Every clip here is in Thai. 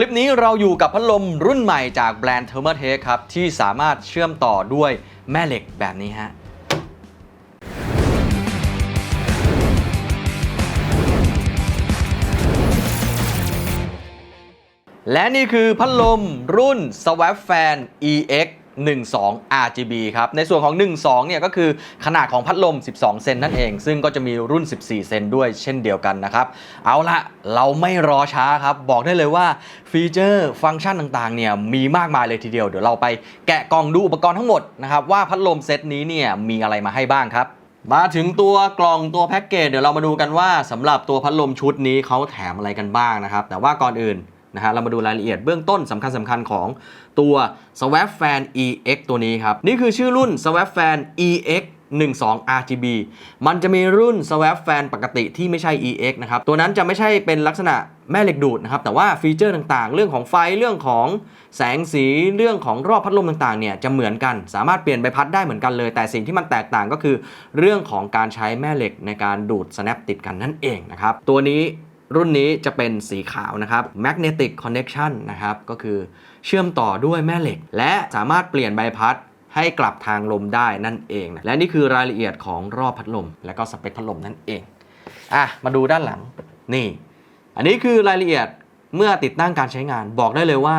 ลิปนี้เราอยู่กับพัดลมรุ่นใหม่จากแบรนด์ Thermatech ครับ ที่สามารถเชื่อมต่อด้วยแม่เหล็กแบบนี้ฮะและนี่คือพัดลมรุ่น Swap Fan EX 12 RGB ครับ ในส่วนของ 12 เนี่ยก็คือขนาดของพัดลม 12 เซนนั่นเอง ซึ่งก็จะมีรุ่น 14 เซนด้วยเช่นเดียวกันนะครับ เอาละเราไม่รอช้าครับ บอกได้เลยว่าฟีเจอร์ฟังก์ชันต่างๆ เนี่ยมีมากมายเลยทีเดียว เดี๋ยวเราไปแกะกล่องดูอุปกรณ์ทั้งหมดนะครับว่าพัดลมเซตนี้เนี่ยมีอะไรมาให้บ้างครับมาถึงตัวกล่องตัวแพ็กเกจเดี๋ยวเรามาดูกันว่าสำหรับตัวพัดลมชุดนี้เขาแถมอะไรกันบ้างนะครับ แต่ว่าก่อนอื่น นะฮะเรามาดูรายละเอียดเบื้องต้นสำคัญสำคัญของตัว Swap Fan EX ตัวนี้ครับ นี่คือชื่อรุ่น Swap Fan EX 12 RGB มันจะมีรุ่น Swap Fan ปกติที่ไม่ใช่ EX นะครับ ตัวนั้นจะไม่ใช่เป็นลักษณะแม่เหล็กดูดนะครับ แต่ว่าฟีเจอร์ต่างๆ เรื่องของไฟ เรื่องของแสงสี เรื่องของรอบพัดลมต่างๆ เนี่ยจะเหมือนกัน สามารถเปลี่ยนใบพัดได้เหมือนกันเลย แต่สิ่งที่มันแตกต่างก็คือ เรื่องของการใช้แม่เหล็กในการดูด snap ติดกันนั่นเองนะครับ ตัวนี้ รุ่นนี้จะเป็นสีขาวนะครับ magnetic connection นะครับ ก็คือเชื่อมต่อด้วยแม่เหล็ก และสามารถเปลี่ยนใบพัดให้กลับทางลมได้นั่นเองนะและนี่คือรายละเอียดของรอบพัดลม และก็สเปคพัดลมนั่นเองอะมาดูด้านหลังนี่ อันนี้คือรายละเอียดเมื่อติดตั้งการใช้งานบอกได้เลยว่า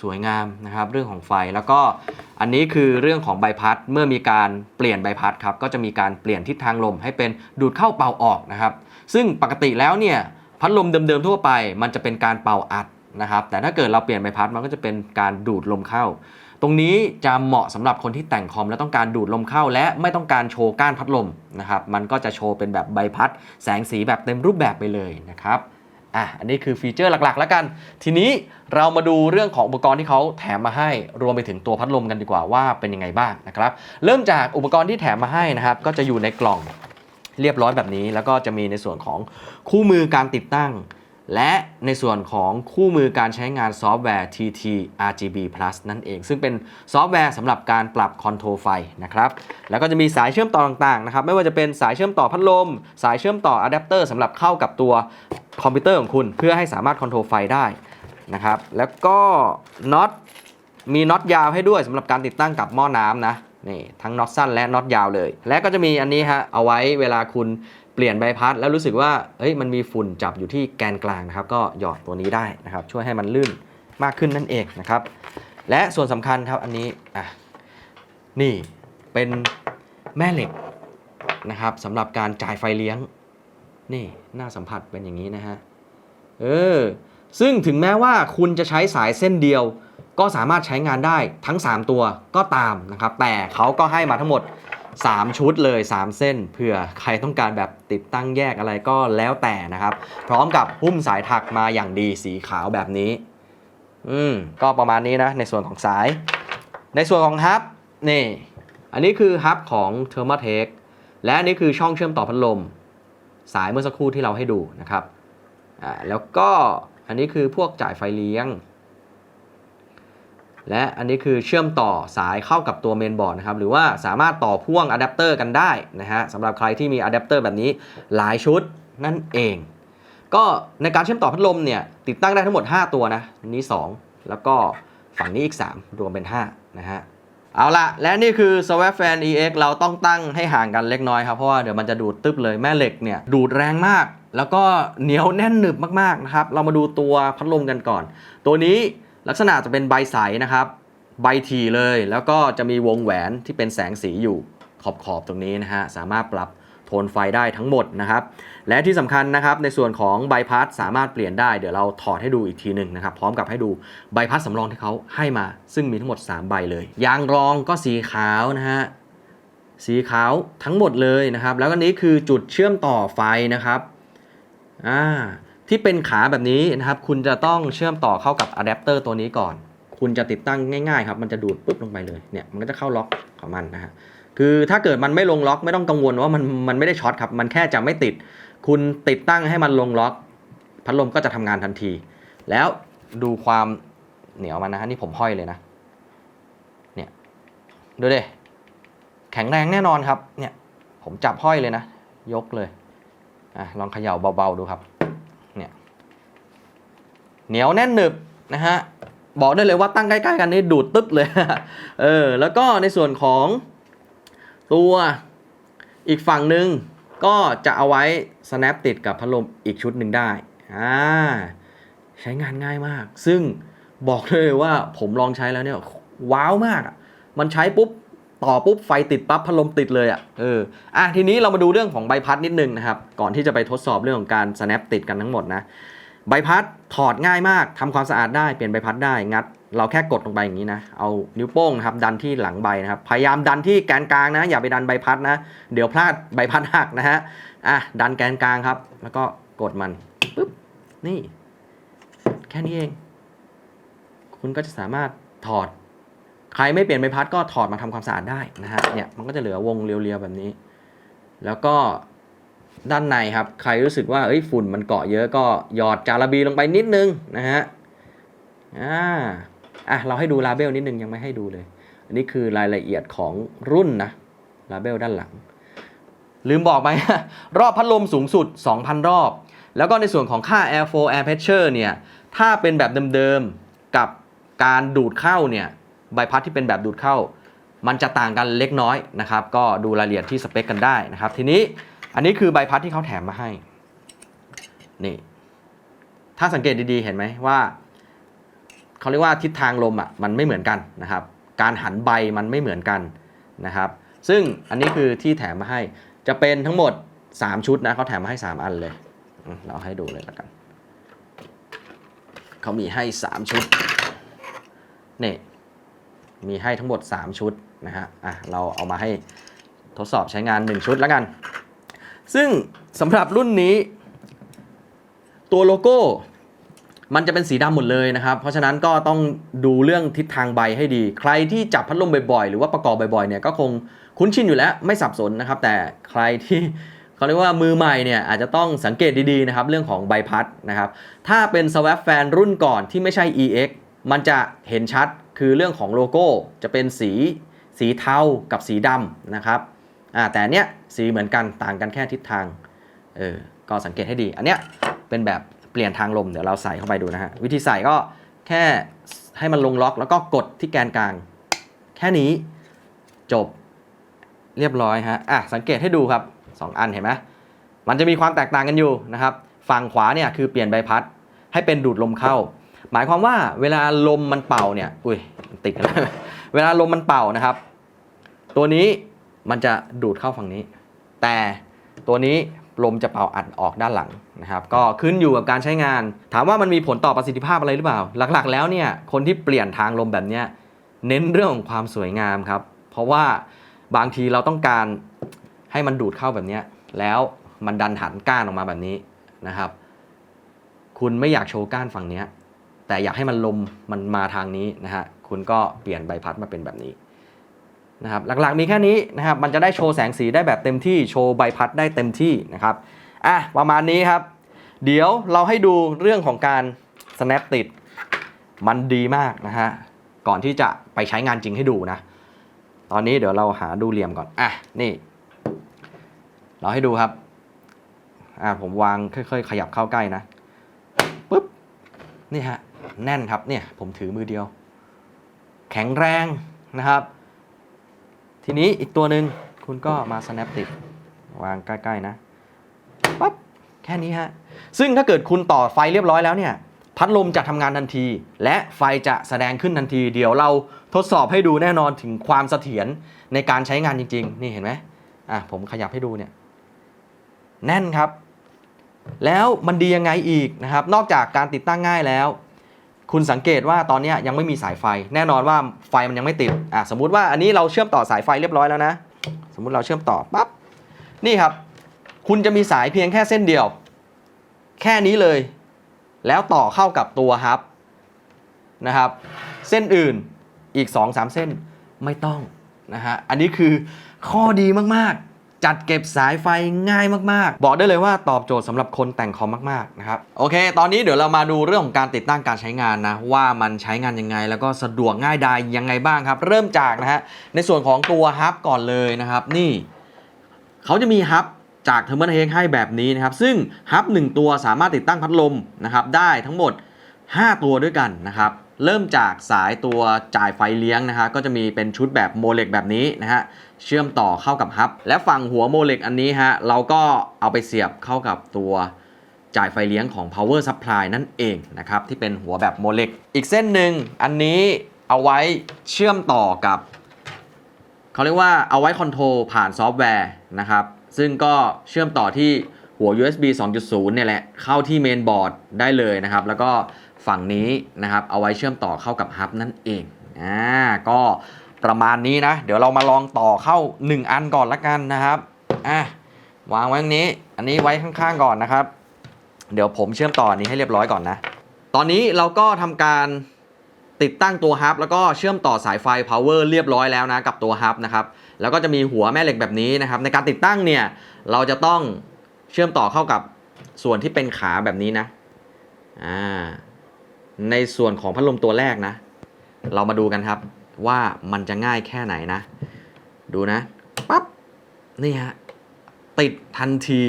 สวยงามนะครับเรื่องของไฟแล้วก็อันนี้คือเรื่องของใบพัดเมื่อมีการเปลี่ยนใบพัดครับก็จะมีการเปลี่ยนทิศทางลมให้เป็นดูดเข้าเป่าออกนะครับ ซึ่งปกติแล้วเนี่ย พัดลมเดิมๆทั่วไป มันจะเป็นการเป่าอัดนะครับ แต่ถ้าเกิดเราเปลี่ยนใบพัดมันก็จะเป็นการดูดลมเข้า ตรงนี้จะเหมาะสำหรับคนที่แต่งคอมแล้วต้องการดูดลมเข้า และไม่ต้องการโชว์ก้านพัดลมนะครับ มันก็จะโชว์เป็นแบบใบพัด แสงสีแบบเต็มรูปแบบไปเลยนะครับอะอันนี้คือฟีเจอร์หลักๆ แล้วกัน ทีนี้เรามาดูเรื่องของอุปกรณ์ที่เขาแถมมาให้ รวมไปถึงตัวพัดลมกันดีกว่าว่าเป็นยังไงบ้างนะครับ เริ่มจากอุปกรณ์ที่แถมมาให้นะครับ ก็จะอยู่ในกล่อง เรียบร้อยแบบนี้ แล้วก็จะมีในส่วนของคู่มือการติดตั้ง และในส่วนของคู่มือการใช้งานซอฟต์แวร์ TT RGB Plus นั่นเอง ซึ่งเป็นซอฟต์แวร์สำหรับการปรับคอนโทรลไฟนะครับแล้วก็จะมีสายเชื่อมต่อต่างๆนะครับไม่ว่าจะเป็นสายเชื่อมต่อพัดลม สายเชื่อมต่ออะแดปเตอร์สำหรับเข้ากับตัวคอมพิวเตอร์ของคุณ เพื่อให้สามารถคอนโทรลไฟได้นะครับแล้วก็น็อตมีน็อตยาวให้ด้วยสำหรับการติดตั้งกับหม้อน้ำนะ นี่ทั้งน็อตสั้นและน็อตยาวเลย และก็จะมีอันนี้ฮะเอาไว้เวลาคุณเปลี่ยนใบพัด แล้วรู้สึกว่าเฮ้ยมันมีฝุ่นจับอยู่ที่แกนกลางนะครับก็หยอดตัวนี้ได้นะครับช่วยให้มันลื่นมากขึ้นนั่นเองนะครับและส่วนสำคัญครับอันนี้อะนี่เป็นแม่เหล็กนะครับสำหรับการจ่ายไฟเลี้ยง นี่หน้าสัมผัสเป็นอย่างนี้นะฮะเออซึ่งถึงแม้ว่าคุณจะใช้สายเส้นเดียว ก็สามารถใช้งานได้ทั้ง 3 ตัวก็ตามนะครับ แต่เขาก็ให้มาทั้งหมด 3 ชุดเลย 3 เส้นเผื่อใครต้องการแบบติดตั้งแยกอะไรก็แล้วแต่นะครับ พร้อมกับหุ้มสายถักมาอย่างดีสีขาวแบบนี้ อืมก็ประมาณนี้นะ ในส่วนของสาย ในส่วนของฮับนี่ อันนี้คือฮับของ t h e r m a t e c h และอันนี้คือช่องเชื่อมต่อพัดลม สายเมื่อสักครู่ที่เราให้ดูนะครับอ่าแล้วก็อันนี้คือพวกจ่ายไฟเลี้ยง และอันนี้คือเชื่อมต่อสายเข้ากับตัวเมนบอร์ดนะครับหรือว่าสามารถต่อพ่วงอะแดปเตอร์กันได้นะฮะสำหรับใครที่มีอะแดปเตอร์แบบนี้หลายชุดนั่นเอง ก็ในการเชื่อมต่อพัดลมเนี่ยติดตั้งได้ทั้งหมด 5 ตัวนะนนี้ 2 แล้วก็ฝั่งนี้อีก 3 รวมเป็น 5 นะฮะเอาละและนี่คือ Swap Fan EX เราต้องตั้งให้ห่างกันเล็กน้อยครับ เพราะว่าเดี๋ยวมันจะดูดตึ๊บเลยแม่เหล็กเนี่ยดูดแรงมาก แล้วก็เหนียวแน่นหนึบมากๆนะครับเรามาดูตัวพัดลมกันก่อน ตัวนี้ ลักษณะจะเป็นใบใสนะครับ ใบถี่เลย แล้วก็จะมีวงแหวนที่เป็นแสงสีอยู่ขอบขอบตรงนี้นะฮะ สามารถปรับโทนไฟได้ทั้งหมดนะครับ และที่สำคัญนะครับ ในส่วนของใบพัดสามารถเปลี่ยนได้ เดี๋ยวเราถอดให้ดูอีกทีหนึ่งนะครับ พร้อมกับให้ดูใบพัดสำรองที่เขาให้มา ซึ่งมีทั้งหมด 3 ใบเลย ยางรองก็สีขาวนะฮะ สีขาวทั้งหมดเลยนะครับ แล้วก็นี้คือจุดเชื่อมต่อไฟนะครับ อ่า ที่เป็นขาแบบนี้นะครับ คุณจะต้องเชื่อมต่อเข้ากับอะแดปเตอร์ตัวนี้ก่อน คุณจะติดตั้งง่ายๆครับ มันจะดูดปุ๊บลงไปเลยเนี่ยมันก็จะเข้าล็อกของมันนะฮะคือถ้าเกิดมันไม่ลงล็อกไม่ต้องกังวลว่ามันมันไม่ได้ช็อตครับ มันแค่จะไม่ติด คุณติดตั้งให้มันลงล็อก พัดลมก็จะทำงานทันที แล้วดูความเหนียวมันนะฮะนี่ผมห้อยเลยนะ เนี่ยดูดิแข็งแรงแน่นอนครับ เนี่ย ผมจับห้อยเลยนะ ยกเลยอะลองเขย่าเบาๆดูครับ เหนียวแน่นหนึบนะฮะบอกได้เลยว่าตั้งใกล้ๆกันนี่ดูดตึ๊บเลยเออแล้วก็ในส่วนของตัวอีกฝั่งหนึ่งก็จะเอาไว้ snap ติดกับพัดลมอีกชุดหนึ่งได้อ่าใช้งานง่ายมาก ซึ่งบอกเลยว่าผมลองใช้แล้วเนี่ยว้าวมากอะมันใช้ปุ๊บต่อปุ๊บไฟติดปั๊บพัดลมติดเลยอะ่ะเอออะทีนี้เรามาดูเรื่องของใบพัดนิดนึงนะครับ ก่อนที่จะไปทดสอบเรื่องของการ snap ติดกันทั้งหมดนะ ใบพัดถอดง่ายมากทำความสะอาดได้เปลี่ยนใบพัดได้งัด เราแค่กดลงไปอย่างนี้นะ เอานิ้วโป้งนะครับดันที่หลังใบนะครับ พยายามดันที่แกนกลางนะ อย่าไปดันใบพัดนะ เดี๋ยวพลาดใบพัดหักนะฮะอะดันแกนกลางครับ แล้วก็กดมันปุ๊บนี่ แค่นี้เอง คุณก็จะสามารถถอด ใครไม่เปลี่ยนใบพัดก็ถอดมาทำความสะอาดได้นะฮะเนี่ยมันก็จะเหลือวงเรียวๆแบบนี้ แล้วก็ ด้านในครับ ใครรู้สึกว่าเอ้ยฝุ่นมันเกาะเยอะก็หยอดจาระบีลงไปนิดนึงนะฮะอ่าอะเราให้ดูลาเบลนิดนึงยังไม่ให้ดูเลย อันนี้คือรายละเอียดของรุ่นนะลาเบลด้านหลัง ลืมบอกไป รอบพัดลมสูงสุด 2,000 รอบ แล้วก็ในส่วนของค่า Air Flow Air Pressure เนี่ย ถ้าเป็นแบบเดิมๆ กับการดูดเข้าเนี่ยใบพัดที่เป็นแบบดูดเข้า มันจะต่างกันเล็กน้อยนะครับ ก็ดูรายละเอียดที่สเปคกันได้นะครับ ทีนี้ อันนี้คือใบพัดที่เขาแถมมาให้ นี่ ถ้าสังเกตดีๆ เห็นไหมว่าเขาเรียกว่าทิศทางลมอะมันไม่เหมือนกันนะครับ การหันใบมันไม่เหมือนกันนะครับ ซึ่งอันนี้คือที่แถมมาให้ จะเป็นทั้งหมด 3 ชุดนะเขาแถมมาให้ 3 อันเลย เราให้ดูเลยแล้วกัน เขามีให้ 3 ชุด นี่ มีให้ทั้งหมด 3 ชุดนะฮะ อะ เราเอามาให้ทดสอบใช้งาน 1 ชุดแล้วกัน ซึ่งสำหรับรุ่นนี้ ตัวโลโก้ มันจะเป็นสีดำหมดเลยนะครับ เพราะฉะนั้นก็ต้องดูเรื่องทิศทางใบให้ดี ใครที่จับพัดลมบ่อยๆ หรือว่าประกอบบ่อยๆเนี่ยก็คงคุ้นชินอยู่แล้วไม่สับสนนะครับ แต่ใครที่เขาเรียกว่ามือใหม่เนี่ยอาจจะต้องสังเกตดีๆนะครับเรื่องของใบพัดนะครับ ถ้าเป็น Swap Fan รุ่นก่อนที่ไม่ใช่ EX มันจะเห็นชัดคือเรื่องของโลโก้จะเป็นสีสีเทากับสีดำนะครับ อ่าแต่เนี้ยสีเหมือนกันต่างกันแค่ทิศทางเออก็สังเกตให้ดี อันเนี้ยเป็นแบบเปลี่ยนทางลมเดี๋ยวเราใส่เข้าไปดูนะฮะวิธีใส่ก็แค่ให้มันลงล็อกแล้วก็กดที่แกนกลาง แค่นี้จบเรียบร้อยฮะอะสังเกตให้ดูครับ 2 อันเห็นไหมมันจะมีความแตกต่างกันอยู่นะครับฝั่งขวาเนี่ยคือเปลี่ยนใบพัดให้เป็นดูดลมเข้า หมายความว่าเวลาลมมันเป่าเนี่ยอุ้ยติดกันแล้วเวลาลมมันเป่านะครับ ตัวนี้ มันจะดูดเข้าฝั่งนี้ แต่ตัวนี้ลมจะเป่าอัดออกด้านหลังนะครับ ก็ขึ้นอยู่กับการใช้งาน ถามว่ามันมีผลต่อประสิทธิภาพอะไรหรือเปล่า หลักๆ แล้วเนี่ยคนที่เปลี่ยนทางลมแบบนี้เน้นเรื่องของความสวยงามครับ เพราะว่าบางทีเราต้องการให้มันดูดเข้าแบบนี้แล้วมันดันหันก้านออกมาแบบนี้นะครับ คุณไม่อยากโชว์ก้านฝั่งนี้แต่อยากให้มันลมมันมาทางนี้นะฮะคุณก็เปลี่ยนใบพัดมาเป็นแบบนี้ นะครับหลักๆมีแค่นี้นะครับมันจะได้โชว์แสงสีได้แบบเต็มที่โชว์ใบพัดได้เต็มที่นะครับอะประมาณนี้ครับ เดี๋ยวเราให้ดูเรื่องของการ snap ติดมันดีมากนะฮะก่อนที่จะไปใช้งานจริงให้ดูนะ ตอนนี้เดี๋ยวเราหาดูเหลี่ยมก่อนอะนี่ เราให้ดูครับอะผมวางค่อยๆ ขยับเข้าใกล้นะปุ๊บนี่ฮะแน่นครับเนี่ยผมถือมือเดียว แข็งแรงนะครับ ทีนี้อีกตัวหนึ่งคุณก็มา snap ติด วางใกล้ ๆ นะปั๊บแค่นี้ฮะ ซึ่งถ้าเกิดคุณต่อไฟเรียบร้อยแล้วเนี่ย พัดลมจะทำงานทันที และไฟจะแสดงขึ้นทันที เดี๋ยวเราทดสอบให้ดูแน่นอนถึงความเสถียรในการใช้งานจริง ๆ นี่เห็นไหมอะผมขยับให้ดูเนี่ย แน่นครับ แล้วมันดียังไงอีกนะครับ นอกจากการติดตั้งง่ายแล้ว คุณสังเกตว่าตอนนี้ยยังไม่มีสายไฟ แน่นอนว่าไฟมันยังไม่ติดอะสมมุติว่าอันนี้เราเชื่อมต่อสายไฟเรียบร้อยแล้วนะ สมมุติเราเชื่อมต่อปั๊บนี่ครับ คุณจะมีสายเพียงแค่เส้นเดียว แค่นี้เลย แล้วต่อเข้ากับตัวฮับนะครับ เส้นอื่นอีก 2-3 เส้นไม่ต้องนะฮะอันนี้คือข้อดีมากๆ จัดเก็บสายไฟง่ายมากๆ บอกได้เลยว่าตอบโจทย์สำหรับคนแต่งคอมมากๆนะครับโอเค ตอนนี้เดี๋ยวเรามาดูเรื่องของการติดตั้งการใช้งานนะว่ามันใช้งานยังไง แล้วก็สะดวกง่ายดายยังไงบ้างครับ เริ่มจากนะฮะในส่วนของตัวฮับก่อนเลยนะครับ นี่เขาจะมีฮับจากเทอร์มินเฮงให้แบบนี้นะครับ ซึ่งฮับ1ตัวสามารถติดตั้งพัดลมนะครับได้ทั้งหมด 5 ตัวด้วยกันนะครับ เริ่มจากสายตัวจ่ายไฟเลี้ยงนะฮะก็จะมีเป็นชุดแบบโมเลกแบบนี้นะฮะเชื่อมต่อเข้ากับฮับ และฝั่งหัวโมเลกอันนี้ฮะเราก็เอาไปเสียบเข้ากับตัวจ่ายไฟเลี้ยงของ power supply นั่นเองนะครับที่เป็นหัวแบบโมเลกอีกเส้นหนึ่งอันนี้เอาไว้เชื่อมต่อกับเขาเรียกว่าเอาไว้คอนโทรลผ่านซอฟต์แวร์นะครับซึ่งก็เชื่อมต่อที่หัว USB 2.0 เนี่ยแหละ เข้าที่เมนบอร์ดได้เลยนะครับ แล้วก็ ฝั่งนี้นะครับเอาไว้เชื่อมต่อเข้ากับฮับนั่นเองอ่าก็ประมาณนี้นะ เดี๋ยวเรามาลองต่อเข้า 1 อันก่อนละกันนะครับอะวางไว้ตรงนี้ อันนี้ไว้ข้างๆก่อนนะครับ เดี๋ยวผมเชื่อมต่อนนี้ให้เรียบร้อยก่อนนะ ตอนนี้เราก็ทำการติดตั้งตัวฮับแล้วก็เชื่อมต่อสายไฟ power เรียบร้อยแล้วนะกับตัวฮับนะครับ แล้วก็จะมีหัวแม่เหล็กแบบนี้นะครับ ในการติดตั้งเนี่ยเราจะต้องเชื่อมต่อเข้ากับส่วนที่เป็นขาแบบนี้นะ อ่า ในส่วนของพัดลมตัวแรกนะ เรามาดูกันครับว่ามันจะง่ายแค่ไหนนะ ดูนะปั๊บนี่ฮะติดทันที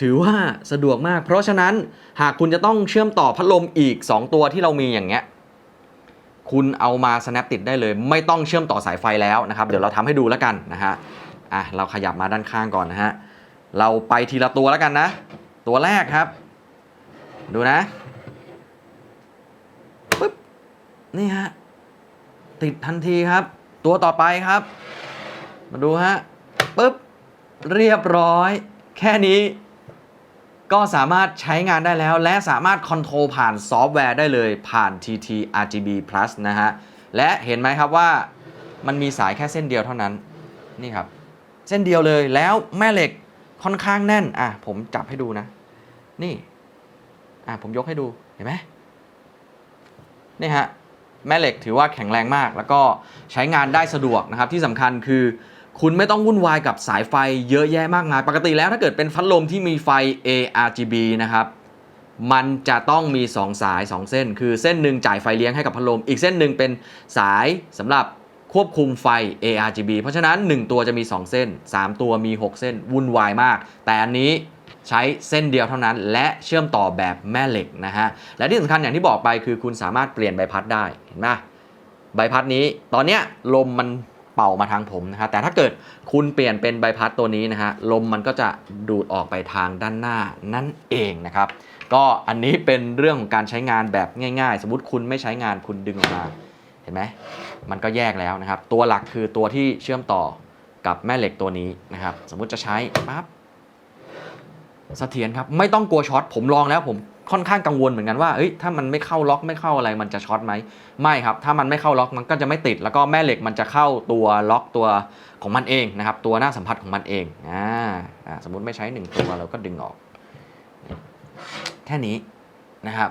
ถือว่าสะดวกมาก เพราะฉะนั้นหากคุณจะต้องเชื่อมต่อพัดลมอีก 2 ตัวที่เรามีอย่างเงี้ยคุณเอามา snap ติดได้เลย ไม่ต้องเชื่อมต่อสายไฟแล้วนะครับ เดี๋ยวเราทำให้ดูแล้วกันนะฮะอะเราขยับมาด้านข้างก่อนนะฮะเราไปทีละตัวแล้วกันนะ ตัวแรกครับ ดูนะปึ๊บ นี่ฮะ ติดทันทีครับ ตัวต่อไปครับ มาดูฮะปึ๊บ เรียบร้อย แค่นี้ ก็สามารถใช้งานได้แล้ว และสามารถคอนโทรลผ่านซอฟต์แวร์ได้เลยผ่าน TT RGB Plus นะฮะ และเห็นไหมครับว่ามันมีสายแค่เส้นเดียวเท่านั้น นี่ครับ เส้นเดียวเลยแล้วแม่เหล็กค่อนข้างแน่น อะ ผมจับให้ดูนะ นี่ อะ ผมยกให้ดู เห็นไหมนี่ฮะ แม่เหล็กถือว่าแข็งแรงมาก แล้วก็ใช้งานได้สะดวกนะครับที่สำคัญคือคุณไม่ต้องวุ่นวายกับสายไฟเยอะแยะมากมาย ปกติแล้วถ้าเกิดเป็นพัดลมที่มีไฟ ARGB นะครับ มันจะต้องมี 2 สาย 2 เส้น คือเส้นหนึ่งจ่ายไฟเลี้ยงให้กับพัดลม อีกเส้นหนึ่งเป็นสายสำหรับควบคุมไฟ ARGB เพราะฉะนั้น 1 ตัวจะมี 2 เส้น 3 ตัวมี 6 เส้น วุ่นวายมาก แต่อันนี้ ใช้เส้นเดียวเท่านั้น และเชื่อมต่อแบบแม่เหล็กนะฮะ และที่สำคัญอย่างที่บอกไปคือคุณสามารถเปลี่ยนใบพัดได้เห็นไหมใบพัดนี้ตอนเนี้ยลมมันเป่ามาทางผมนะฮะแต่ถ้าเกิดคุณเปลี่ยนเป็นใบพัดตัวนี้นะฮะลมมันก็จะดูดออกไปทางด้านหน้านั่นเองนะครับ ก็อันนี้เป็นเรื่องของการใช้งานแบบง่าย ๆ สมมติคุณไม่ใช้งานคุณดึงออกมาเห็นไหมมันก็แยกแล้วนะครับ ตัวหลักคือตัวที่เชื่อมต่อกับแม่เหล็กตัวนี้นะครับ สมมุติจะใช้ปั๊บ เสถียรครับไม่ต้องกลัวช็อตผมลองแล้วผมค่อนข้างกังวลเหมือนกันว่าเอ้ยถ้ามันไม่เข้าล็อกไม่เข้าอะไรมันจะช็อตไหมไม่ครับ ถ้ามันไม่เข้าล็อกมันก็จะไม่ติด แล้วก็แม่เหล็กมันจะเข้าตัวล็อกตัวของมันเองนะครับ ตัวหน้าสัมผัสของมันเองอ่าสมมุติไม่ใช้หนึ่งตัวเราก็ดึงออก แค่นี้นะครับ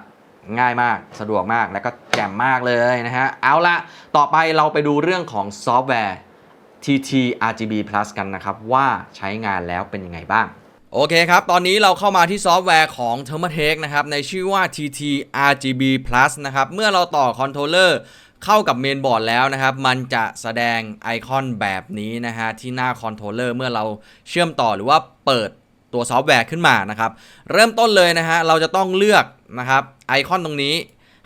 ง่ายมากสะดวกมากแล้วก็แจ่มมากเลยนะฮะเอาละต่อไปเราไปดูเรื่องของซอฟต์แวร์ TT RGB Plus กันนะครับ ว่าใช้งานแล้วเป็นยังไงบ้าง โอเคครับ ตอนนี้เราเข้ามาที่ซอฟต์แวร์ของ t h e r m a t e c h นะครับ ในชื่อว่า TT RGB Plus นะครับ เมื่อเราต่อคอนโทรลเลอร์เข้ากับเมนบอร์ดแล้วนะครับ มันจะแสดงไอคอนแบบนี้นะฮะ ที่หน้าคอนโทรลเลอร์เมื่อเราเชื่อมต่อหรือว่าเปิดตัวซอฟต์แวร์ขึ้นมานะครับ เริ่มต้นเลยนะฮะ เราจะต้องเลือกนะครับไอคอนตรงนี้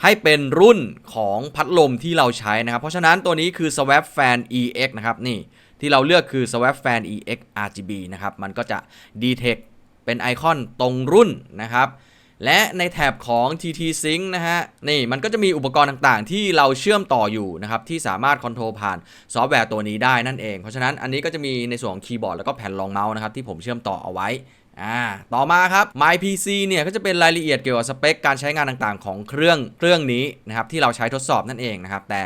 ให้เป็นรุ่นของพัดลมที่เราใช้นะครับ เพราะฉะนั้นตัวนี้คือ Swap Fan EX นะครับนี่ ที่เราเลือกคือ Swap Fan EX RGB นะครับ มันก็จะ detect เป็นไอคอนตรงรุ่นนะครับ และในแถบของ TT Sync นะฮะ นี่มันก็จะมีอุปกรณ์ต่างๆ ที่เราเชื่อมต่ออยู่นะครับ ที่สามารถคอนโทรลผ่านซอฟต์แวร์ตัวนี้ได้นั่นเอง เพราะฉะนั้นอันนี้ก็จะมีในส่วนของคีย์บอร์ดแล้วก็แผ่นรองเมาส์นะครับ ที่ผมเชื่อมต่อเอาไว้อ่าต่อมาครับ My PC เนี่ยก็จะเป็นรายละเอียดเกี่ยวกับสเปคการใช้งานต่างๆ ของเครื่องเครื่องนี้นะครับที่เราใช้ทดสอบนั่นเองนะครับแต่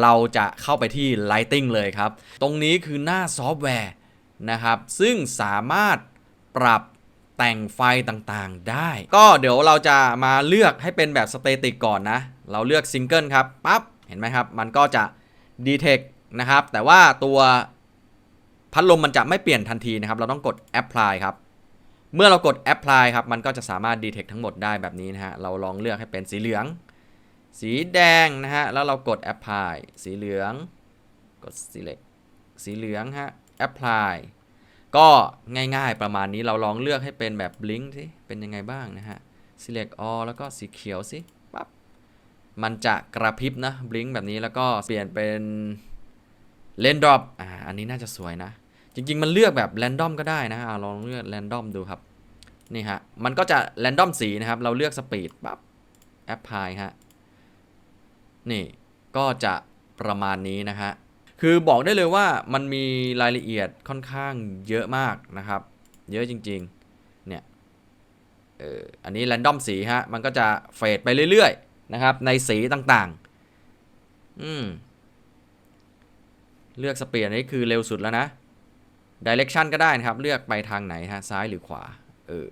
เราจะเข้าไปที่ Lighting เลยครับ ตรงนี้คือหน้าซอฟต์แวร์นะครับ ซึ่งสามารถปรับแต่งไฟต่างๆได้ ก็เดี๋ยวเราจะมาเลือกให้เป็นแบบสเตติกก่อนนะ เราเลือกซิงเกิลครับปั๊บ เห็นไหมครับ มันก็จะ detect นะครับ แต่ว่าตัวพัดลมมันจะไม่เปลี่ยนทันทีนะครับ เราต้องกด apply ครับ เมื่อเรากด apply ครับ มันก็จะสามารถ detect ทั้งหมดได้แบบนี้นะฮะ เราลองเลือกให้เป็นสีเหลือง สีแดงนะฮะ แล้วเรากด apply สีเหลือง กด select สีเหลืองฮะ apply ก็ง่ายๆประมาณนี้เราลองเลือกให้เป็นแบบ blink สิ เป็นยังไงบ้างนะฮะ select all แล้วก็สีเขียวสิปั๊บ มันจะกระพริบนะบลิงแบบนี้แล้วก็เปลี่ยนเป็นเลนดรอปอ่า อันนี้น่าจะสวยนะ จริงๆ มันเลือกแบบแรนดอมก็ได้นะอ่าลองเลือกแรนดอมดูครับ นี่ฮะ มันก็จะแรนดอมสีนะครับ เราเลือกสปีดแบบแอปพลายฮะ นี่ก็จะประมาณนี้นะฮะคือบอกได้เลยว่ามันมีรายละเอียดค่อนข้างเยอะมากนะครับ เยอะจริงๆเนี่ยเอออันนี้แรนดอมสีฮะมันก็จะเฟดไปเรื่อยๆนะครับในสีต่างๆอืมเลือกสเปียร์นี่คือเร็วสุดแล้วนะ Direction ก็ได้นะครับ เลือกไปทางไหนฮะ ซ้ายหรือขวา เออ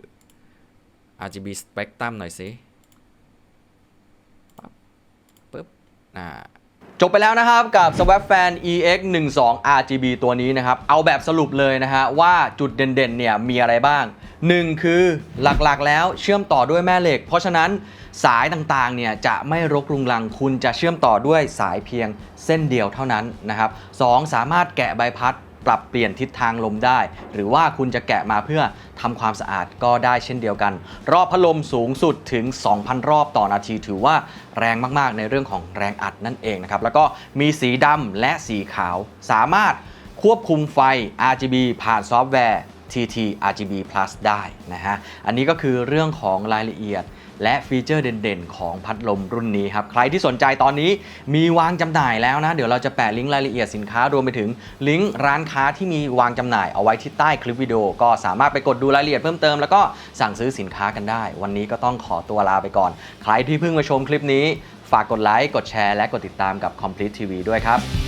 RGB Spectrum หน่อยสิปั๊บปึ๊บ อ่าจบไปแล้วนะครับกับ Swap Fan EX 1 2 RGB ตัวนี้นะครับ เอาแบบสรุปเลยนะฮะว่าจุดเด่นๆเนี่ยมีอะไรบ้าง 1 คือหลักๆแล้วเชื่อมต่อด้วยแม่เหล็ก เพราะฉะนั้นสายต่างๆเนี่ยจะไม่รกรุงรังคุณจะเชื่อมต่อด้วยสายเพียงเส้นเดียวเท่านั้นนะครับ 2 สามารถแกะใบพัด ปรับเปลี่ยนทิศทางลมได้ หรือว่าคุณจะแกะมาเพื่อทำความสะอาดก็ได้เช่นเดียวกัน รอบพัดลมสูงสุดถึง 2,000 รอบต่อนาที ถือว่าแรงมากๆ ในเรื่องของแรงอัดนั่นเองนะครับ แล้วก็มีสีดำและสีขาว สามารถควบคุมไฟ RGB ผ่านซอฟต์แวร์ TT RGB Plus ได้นะฮะ อันนี้ก็คือเรื่องของรายละเอียด และฟีเจอร์เด่นๆ ของพัดลมรุ่นนี้ครับ ใครที่สนใจตอนนี้มีวางจำหน่ายแล้วนะ เดี๋ยวเราจะแปะลิงก์รายละเอียดสินค้ารวมไปถึงลิงก์ร้านค้าที่มีวางจำหน่ายเอาไว้ที่ใต้คลิปวิดีโอ ก็สามารถไปกดดูรายละเอียดเพิ่มเติมแล้วก็สั่งซื้อสินค้ากันได้ วันนี้ก็ต้องขอตัวลาไปก่อน ใครที่เพิ่งมาชมคลิปนี้ ฝากกดไลค์กดแชร์และกดติดตามกับ Complete TV ด้วยครับ